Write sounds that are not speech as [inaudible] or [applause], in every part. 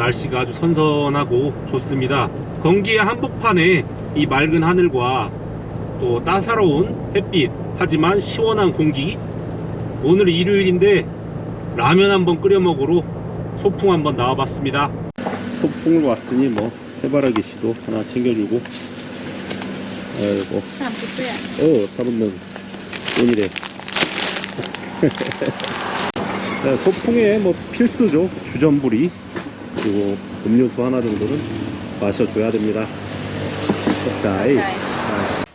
날씨가 아주 선선하고 좋습니다. 건기의 한복판에 이 맑은 하늘과 또 따사로운 햇빛 하지만 시원한 공기 오늘 일요일인데 라면 한번 끓여 먹으러 소풍 한번 나와봤습니다. 소풍을 왔으니 뭐 해바라기 씨도 하나 챙겨주고 아이고 30분. 어 잡은 돈이래 네, 소풍에 뭐 필수죠 주전부리 그리고 음료수 하나 정도는 마셔줘야 됩니다. 자 이.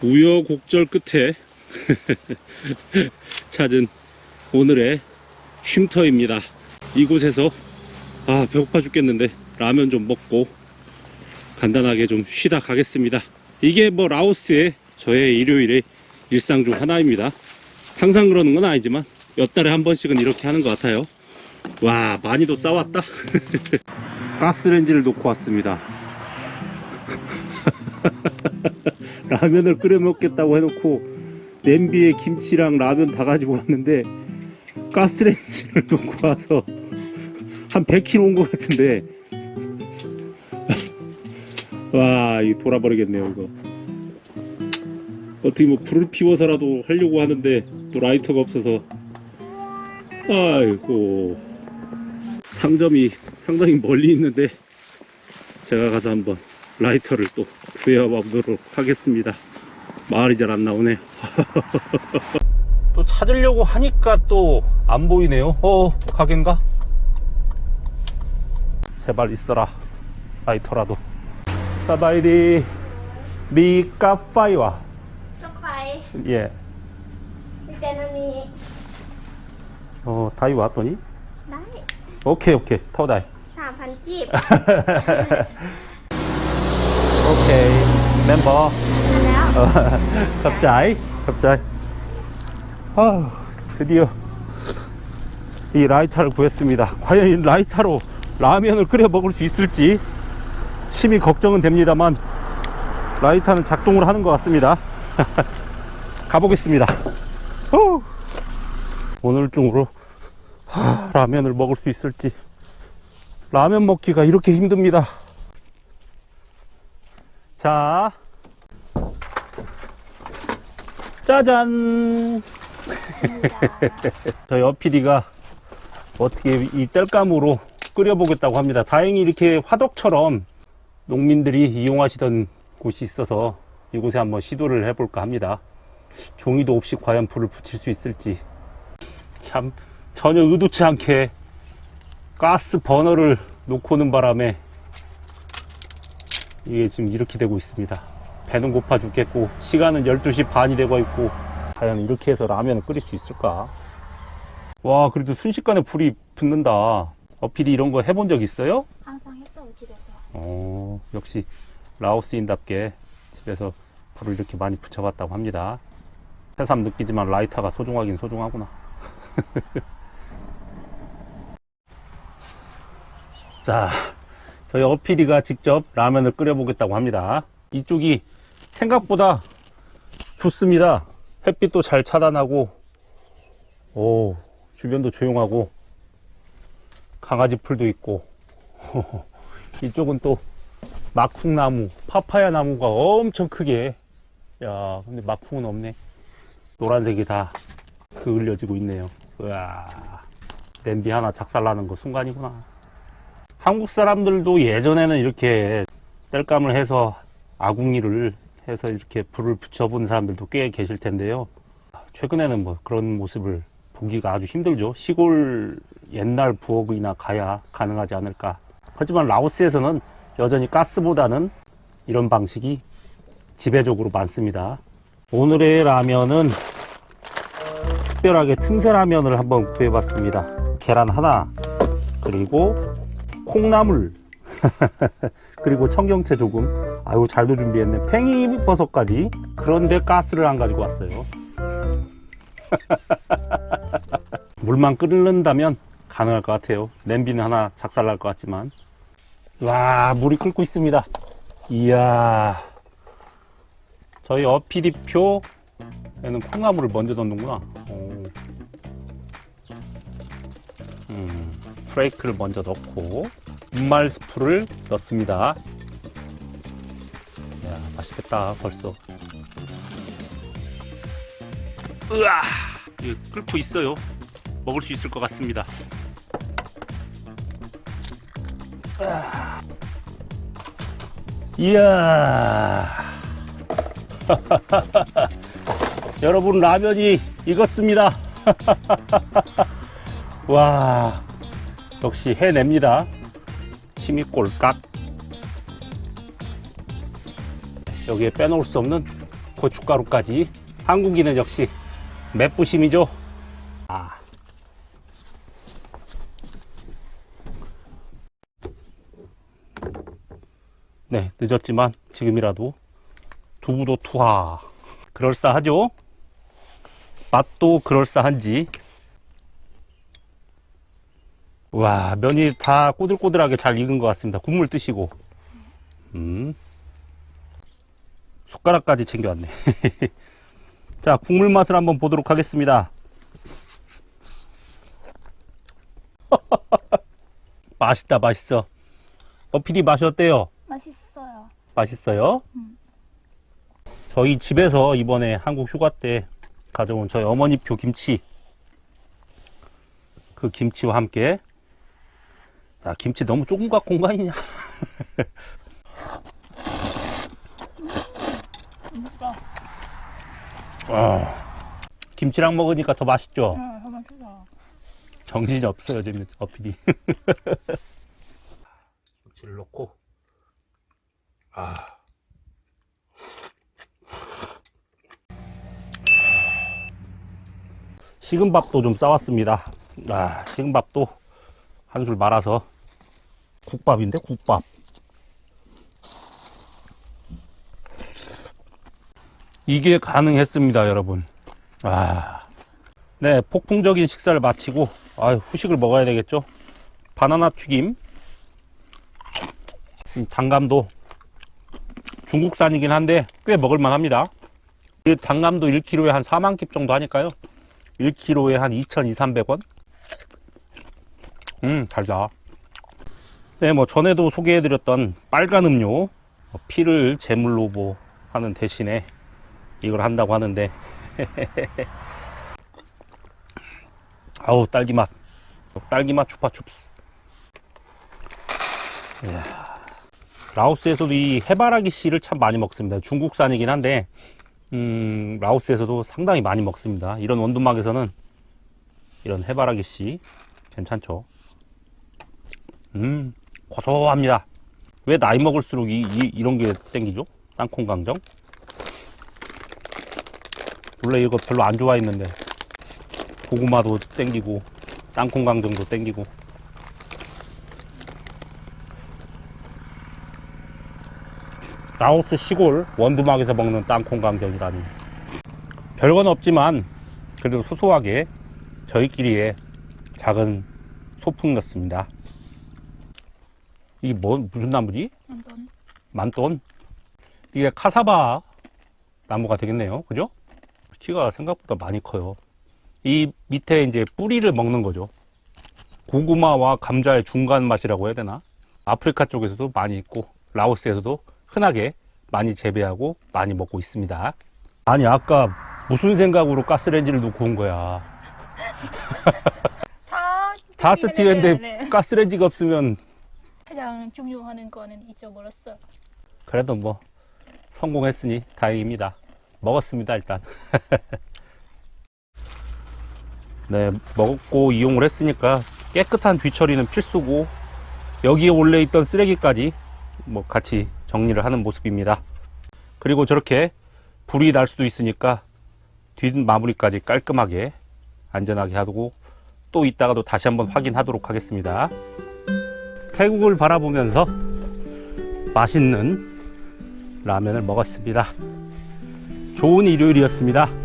우여곡절 끝에 [laughs] 찾은 오늘의 쉼터입니다. 이곳에서 아 배고파 죽겠는데 라면 좀 먹고 간단하게 좀 쉬다 가겠습니다. 이게 뭐 라오스의 저의 일요일의 일상 중 하나입니다. 항상 그러는 건 아니지만 몇 달에 한 번씩은 이렇게 하는 것 같아요. 와 많이도 싸왔다 [laughs] 가스레인지를 놓고 왔습니다. [laughs] 라면을 끓여 먹겠다고 해놓고 냄비에 김치랑 라면 다 가지고 왔는데 가스레인지를 [laughs] 놓고 와서 한 100kg 온것 같은데. [laughs] 와 이거 돌아버리겠네요 이거. 어떻게 뭐 불을 피워서라도 하려고 하는데 또 라이터가 없어서. 아이고. 상점이 상당히 멀리 있는데 제가 가서 한번 라이터를 또 구해와 보도록 하겠습니다. 말이 잘 안 나오네. [laughs] 또 찾으려고 하니까 또 안 보이네요. 어 가겐가? 제발 있어라 라이터라도. 사바이디 니카파이와. 카파이. 예. 일단은 어 다이 왔더니? 나이. 오케이 오케이. 타오다이. 3,000กีบ 오케이 멤버 แล้ว 어, 갑자이 갑자이 아 드디어 이 라이터를 구했습니다 과연 이 라이터로 라면을 끓여 먹을 수 있을지 심히 걱정은 됩니다만 라이터는 작동을 하는 것 같습니다 [laughs] 가보겠습니다 후. 오늘 중으로 하, 라면을 먹을 수 있을지 라면 먹기가 이렇게 힘듭니다. 자. 짜잔. [laughs] 저희 어피디가 어떻게 이 땔감으로 끓여보겠다고 합니다. 다행히 이렇게 화덕처럼 농민들이 이용하시던 곳이 있어서 이곳에 한번 시도를 해볼까 합니다. 종이도 없이 과연 불을 붙일 수 있을지. 참 전혀 의도치 않게 가스 버너를 놓고 오는 바람에 이게 지금 이렇게 되고 있습니다. 배는 고파 죽겠고 시간은 12시 반이 되고 있고 과연 이렇게 해서 라면을 끓일 수 있을까? 와 그래도 순식간에 불이 붙는다. 어필이 이런 거 해본 적 있어요? 항상 했어 집에서. 어 역시 라오스인답게 집에서 불을 이렇게 많이 붙여봤다고 합니다. 새삼 느끼지만 라이터가 소중하긴 소중하구나 [laughs] 자 저희 어피디가 직접 라면을 끓여 보겠다고 합니다. 이쪽이 생각보다 좋습니다. 햇빛도 잘 차단하고 오 주변도 조용하고 강아지 풀도 있고. [laughs] 이쪽은 또 마쿵나무 파파야 나무가 엄청 크게. 야 근데 마쿵은 없네. 노란색이 다 그을려지고 있네요. 우와 냄비 하나 작살나는 거 순간이구나 한국 사람들도 예전에는 이렇게 땔감을 해서 아궁이를 해서 이렇게 불을 붙여본 사람들도 꽤 계실 텐데요. 최근에는 뭐 그런 모습을 보기가 아주 힘들죠. 시골 옛날 부엌이나 가야 가능하지 않을까. 하지만 라오스에서는 여전히 가스보다는 이런 방식이 지배적으로 많습니다. 오늘의 라면은 특별하게 틈새 라면을 한번 구해봤습니다. 계란 하나, 그리고 콩나물, [laughs] 그리고 청경채 조금. 아유, 잘도 준비했네. 팽이버섯까지. 그런데 가스를 안 가지고 왔어요. [laughs] 물만 끓는다면 가능할 것 같아요. 냄비는 하나 작살날 것 같지만. 와, 물이 끓고 있습니다. 이야. 저희 어피디표에는 콩나물을 먼저 넣는구나. 오. 음, 프레이크를 먼저 넣고 분말 스프를 넣습니다. 야, 맛있겠다, 벌써. 으아! 이거 끓고 있어요. 먹을 수 있을 것 같습니다. 아. 이야. [laughs] 여러분, 라면이 익었습니다. [laughs] 와, 역시 해냅니다. 침이 꼴깍. 여기에 빼놓을 수 없는 고춧가루까지. 한국인은 역시 맵부심이죠. 아. 네, 늦었지만 지금이라도 두부도 투하. 그럴싸하죠? 맛도 그럴싸한지. 와, 면이 다 꼬들꼬들하게 잘 익은 것 같습니다. 국물 뜨시고. 음. 숟가락까지 챙겨왔네. [laughs] 자, 국물 맛을 한번 보도록 하겠습니다. [laughs] 맛있다, 맛있어. 어, PD 맛이 어때요? 맛있어요. 맛있어요? 음. 저희 집에서 이번에 한국 휴가 때 가져온 저희 어머니표 김치. 그 김치와 함께. 야, 김치 너무 조금 갖고 온 거 아니냐? 맛있다. 아, 김치랑 먹으니까 더 맛있죠? 정신이 없어요, 지금 어필이. [laughs] 김치를 넣고, 아. 식은 밥도 좀 싸왔습니다. 아, 식은 밥도 한술 말아서 국밥인데 국밥. 이게 가능했습니다, 여러분. 아. 네, 폭풍적인 식사를 마치고 아, 후식을 먹어야 되겠죠. 바나나 튀김. 이 단감도 중국산이긴 한데 꽤 먹을만 합니다. 이 단감도 1kg에 한 4만 킵 정도 하니까요. 1kg에 한 2,200, 300원. 음, 달다. 네, 뭐 전에도 소개해드렸던 빨간 음료 뭐 피를 제물로 뭐 하는 대신에 이걸 한다고 하는데. [laughs] 아우 딸기 맛. 딸기 맛 추파춥스. 이야. 라오스에서도 이 해바라기 씨를 참 많이 먹습니다. 중국산이긴 한데 음, 라오스에서도 상당히 많이 먹습니다. 이런 원두막에서는 이런 해바라기 씨 괜찮죠? 음 고소합니다. 왜 나이 먹을수록 이, 이, 이 런 게 땡기죠? 땅콩 강정? 원래 이거 별로 안 좋아했는데 고구마도 땡기고 땅콩 강정도 땡기고. 라오스 시골 원두막에서 먹는 땅콩 강정이라니. 별건 없지만 그래도 소소하게 저희끼리의 작은 소풍이었습니다 이게 뭐 무슨 나무지? 완전. 만돈 이게 카사바 나무가 되겠네요 그죠? 키가 생각보다 많이 커요 이 밑에 이제 뿌리를 먹는 거죠 고구마와 감자의 중간 맛이라고 해야 되나 아프리카 쪽에서도 많이 있고 라오스에서도 흔하게 많이 재배하고 많이 먹고 있습니다 아니 아까 무슨 생각으로 가스레인지를 놓고 온 거야 [laughs] 다. 다 스티했는데 네. 가스레인지가 없으면 가장 중요한 거는 잊어버렸어. 그래도 뭐 성공했으니 다행입니다. 먹었습니다 일단. [laughs] 네 먹고 이용을 했으니까 깨끗한 뒤처리는 필수고 여기에 올려 있던 쓰레기까지 뭐 같이 정리를 하는 모습입니다. 그리고 저렇게 불이 날 수도 있으니까 뒷 마무리까지 깔끔하게 안전하게 하고 또 이따가도 다시 한번 확인하도록 하겠습니다. 태국을 바라보면서 맛있는 라면을 먹었습니다. 좋은 일요일이었습니다.